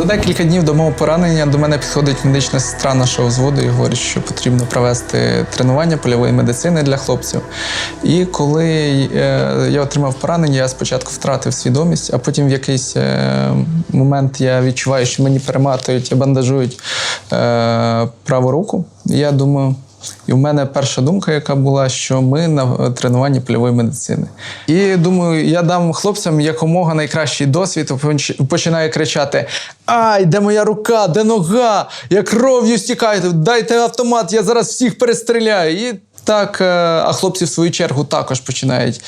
За декілька днів до мого поранення до мене підходить медична сестра нашого взводу і говорить, що потрібно провести тренування польової медицини для хлопців. І коли е, я отримав поранення, я спочатку втратив свідомість, а потім в якийсь е, момент я відчуваю, що мені перематують і бандажують е, праву руку. Я думаю. І в мене перша думка, яка була, що ми на тренуванні польової медицини. І думаю, я дам хлопцям якомога найкращий досвід. Поч- Починаю кричати: Ай, де моя рука, де нога? Я кров'ю стікаю, дайте автомат, я зараз всіх перестріляю. І так, е, а хлопці в свою чергу також починають,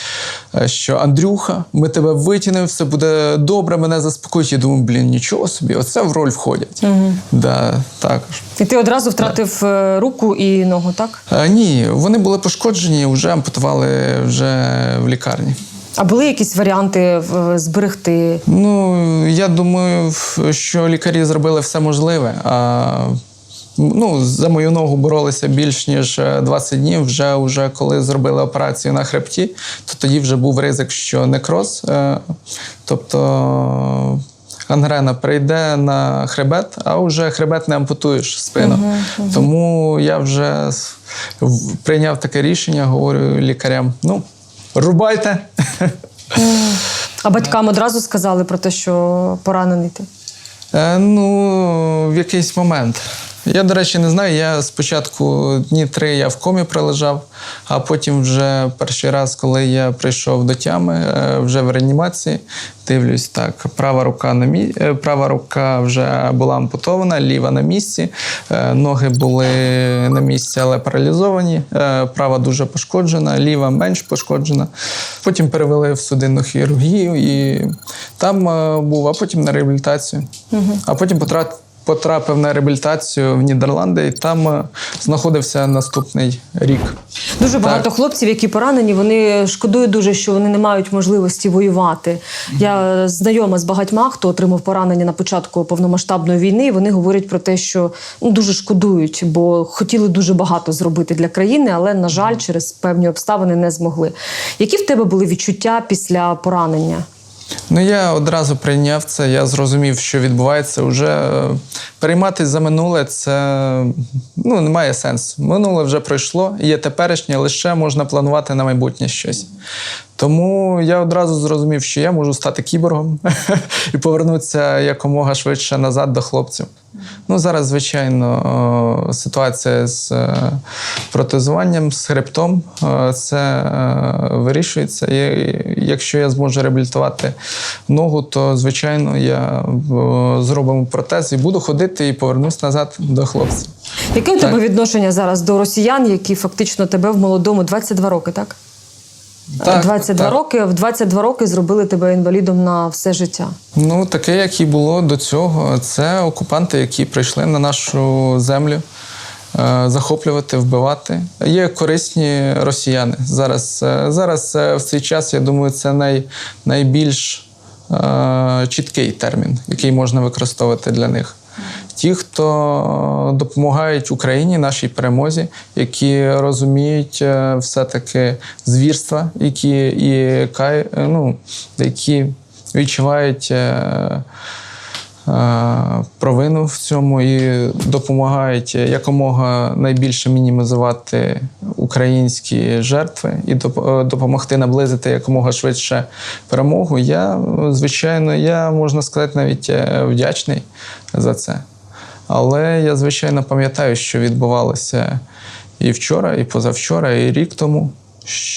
е, що Андрюха, ми тебе витягнемо, все буде добре, мене заспокоїть. Я думаю, блін, нічого собі, оце в роль входять. Да, також. І ти одразу втратив е, руку і ногу, так? Е, Ні, вони були пошкоджені, вже ампутували вже в лікарні. А були якісь варіанти зберегти? Ну, я думаю, що лікарі зробили все можливе. А ну, за мою ногу боролися більш ніж е, 20 днів. Вже, вже коли зробили операцію на хребті, то тоді вже був ризик, що некроз. е, Тобто. Гангрена прийде на хребет, а вже хребет не ампутуєш спину. Тому я вже прийняв таке рішення, говорю лікарям: ну, рубайте. А батькам одразу сказали про те, що поранений ти? Е, ну, в якийсь момент. Я, до речі, не знаю. Я спочатку дні три я в комі пролежав, а потім вже перший раз, коли я прийшов до тями, е, вже в реанімації, дивлюсь так, права рука на мі... е, права рука вже була ампутована, ліва на місці, е, ноги були на місці, але паралізовані. Права дуже пошкоджена, ліва менш пошкоджена. Потім перевели в судинну хірургію і там був, а потім на реабілітацію. А потім потрат- потрапив на реабілітацію в Нідерланди, і там е, знаходився наступний рік. Дуже багато хлопців, які поранені, вони шкодують дуже, що вони не мають можливості воювати. Я знайома з багатьма, хто отримав поранення на початку повномасштабної війни. і Вони говорять про те, що ну, дуже шкодують, бо хотіли дуже багато зробити для країни, але на жаль, через певні обставини не змогли. Які в тебе були відчуття після поранення? Ну, я одразу прийняв це, я зрозумів, що відбувається. Уже е, перейматися за минуле це ну, немає сенсу. Минуле вже пройшло, є теперішнє, лише можна планувати на майбутнє щось. Тому я одразу зрозумів, що я можу стати кіборгом і повернутися якомога швидше назад до хлопців. Ну, зараз, звичайно, е, ситуація з е, протезуванням, з хребтом, е, це вирішується. І якщо я зможу реабілітувати ногу, то звичайно я зробимо протез і буду ходити і повернусь назад до хлопців. Яке у тебе відношення зараз до росіян, які фактично тебе в молодому 22 роки, так? Так, 22 так. роки, в 22 роки зробили тебе інвалідом на все життя. Ну, таке, як і було до цього, це окупанти, які прийшли на нашу землю е, захоплювати, вбивати. Є корисні росіяни. Зараз, е, зараз е, в цей час, я думаю, це най, найбільш е, чіткий термін, який можна використовувати для них. Ті, хто допомагають Україні, нашій перемозі, які розуміють е, все-таки звірства, які і кай, е, ну, які відчувають е, провину в цьому і допомагають якомога найбільше мінімізувати українські жертви і допомогти наблизити якомога швидше перемогу. Я, звичайно, я можна сказати, навіть вдячний за це. Але я, звичайно, пам'ятаю, що відбувалося і вчора, і позавчора, і рік тому,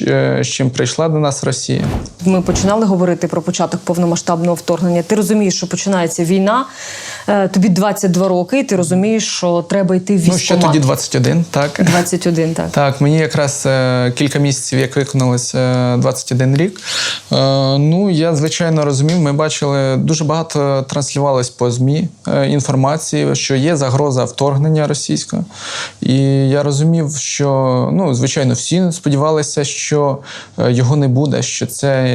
е, з чим прийшла до нас Росія. Ми починали говорити про початок повномасштабного вторгнення. Ти розумієш, що починається війна. е, Тобі 22 роки, і ти розумієш, що треба йти в Ну, ще тоді 21, так. 21, так. Так, мені якраз е, кілька місяців, як виконалося е, 21 рік. Ну, я звичайно розумів, ми бачили, дуже багато транслювалось по ЗМІ інформації, що є загроза вторгнення російського. І я розумів, що ну, звичайно, всі сподівалися що його не буде, що це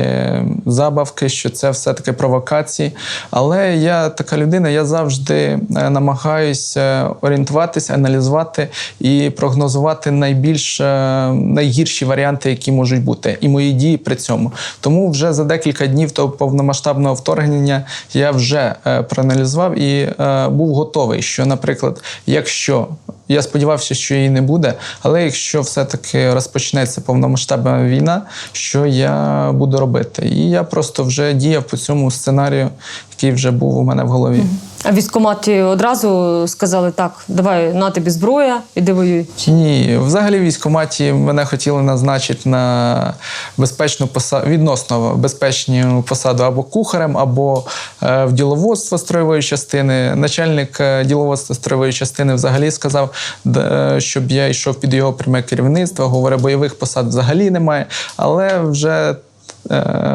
забавки, що це все-таки провокації. Але я така людина, я завжди е, намагаюся орієнтуватися, аналізувати і прогнозувати найбільш е, найгірші варіанти, які можуть бути, і мої дії при цьому. Тому вже за декілька днів того повномасштабного вторгнення я вже е, проаналізував і був готовий, що, наприклад, якщо я сподівався, що її не буде, але якщо все-таки розпочнеться повномасштабна війна, що я буду робити? І я просто вже діяв по цьому сценарію, який вже був у мене в голові. А військкоматі одразу сказали: так, давай на тобі зброя, іди воюй. Ні, взагалі в військкоматі мене хотіли назначити на безпечну посаду, відносно безпечну посаду або кухарем, або е, в діловодство строєвої частини. Начальник е, діловодства строєвої частини взагалі сказав, е, щоб я йшов під його пряме керівництво. Говорить, бойових посад взагалі немає. Але вже,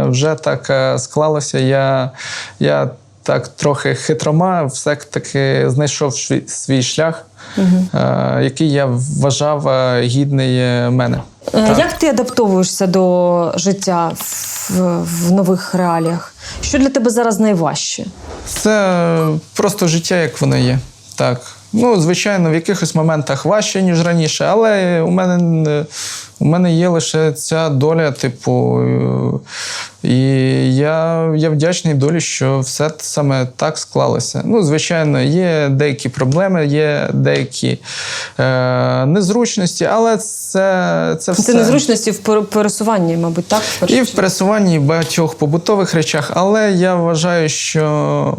вже так е, склалося. Я, я так трохи хитрома, все-таки знайшов свій, шлях, е, який я вважав е, гідний е, мене. Е, Як ти адаптовуєшся до життя в, в нових реаліях? Що для тебе зараз найважче? Це просто життя, як воно є. Так. Ну, звичайно, в якихось моментах важче, ніж раніше, але у мене, у мене є лише ця доля, типу. е, І я, я вдячний долі, що все саме так склалося. Ну, звичайно, є деякі проблеми, є деякі е, незручності, але це, це все. Це незручності в пересуванні, мабуть, так? в І в пересуванні і в багатьох побутових речах, але я вважаю, що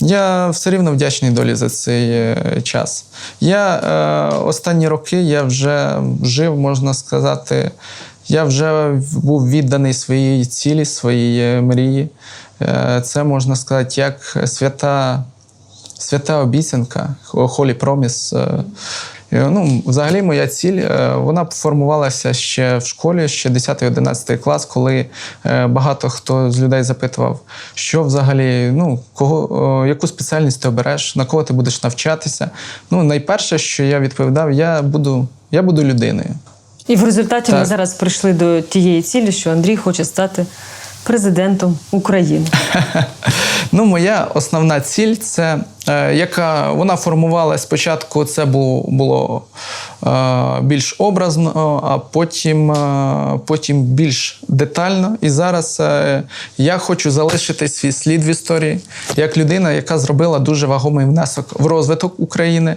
я все рівно вдячний долі за цей е, час. Я е, останні роки я вже жив, можна сказати, я вже був відданий своїй цілі, своїй е, мрії. Е, це можна сказати, як свята свята обіцянка, Холі Проміс. Ну, взагалі, моя ціль е, вона формувалася ще в школі, ще 10-11 клас, коли е, багато хто з людей запитував, що взагалі, ну, кого, е, яку спеціальність ти обереш, на кого ти будеш навчатися. Ну, найперше, що я відповідав, я буду, я буду людиною. І в результаті ми зараз прийшли до тієї цілі, що Андрій хоче стати президентом України. Ну, моя основна ціль це е, яка вона формувалася спочатку. Це було, було більш образно, а потім, е, потім більш детально. І зараз е, я хочу залишити свій слід в історії як людина, яка зробила дуже вагомий внесок в розвиток України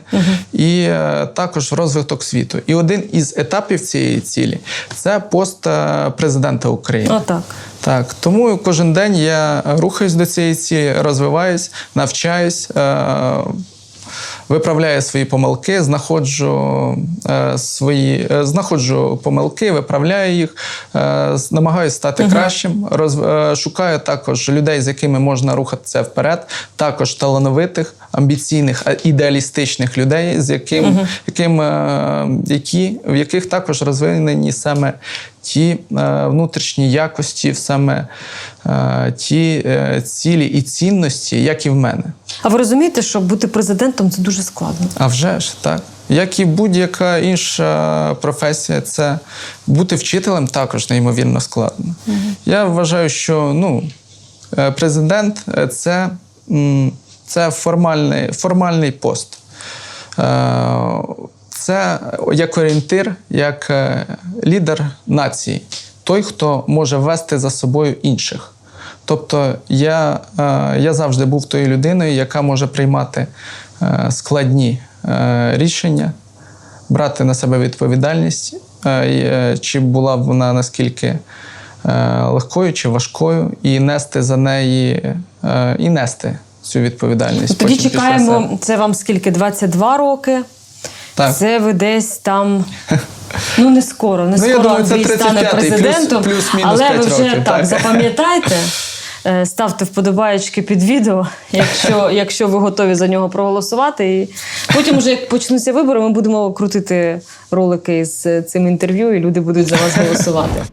і е, також в розвиток світу. І один із етапів цієї цілі це пост е, президента України. Отак. Так, тому кожен день я рухаюсь до цієї цілі, розвиваюсь, навчаюсь, е, виправляю свої помилки, знаходжу е, свої, е, знаходжу помилки, виправляю їх, е, намагаюся стати кращим. Роз, е, шукаю також людей, з якими можна рухатися вперед, також талановитих, амбіційних, а ідеалістичних людей, з яким, яким, е, які, в яких також розвинені саме ті е, внутрішні якості, саме е, ті е, цілі і цінності, як і в мене. А ви розумієте, що бути президентом це дуже складно? А вже ж так. Як і будь-яка інша професія, це бути вчителем також неймовірно складно. Я вважаю, що ну, президент це, це формальний, формальний пост. Це як орієнтир, як е, лідер нації, той, хто може вести за собою інших. Тобто я, е, я завжди був тою людиною, яка може приймати е, складні рішення, брати на себе відповідальність, чи була б вона наскільки легкою чи важкою, і нести за неї, і нести цю відповідальність. Тоді потім чекаємо, це вам скільки? 22 роки. Так. Це ви десь там. Ну, не скоро, не Ну, скоро думаю, Андрій стане 35-й, плюс- президентом. плюс-мінус але ви вже років, так, так. запам'ятайте, е, ставте вподобаєчки під відео, якщо, якщо ви готові за нього проголосувати. І потім, вже як почнуться вибори, ми будемо крутити ролики з цим інтерв'ю, і люди будуть за вас голосувати.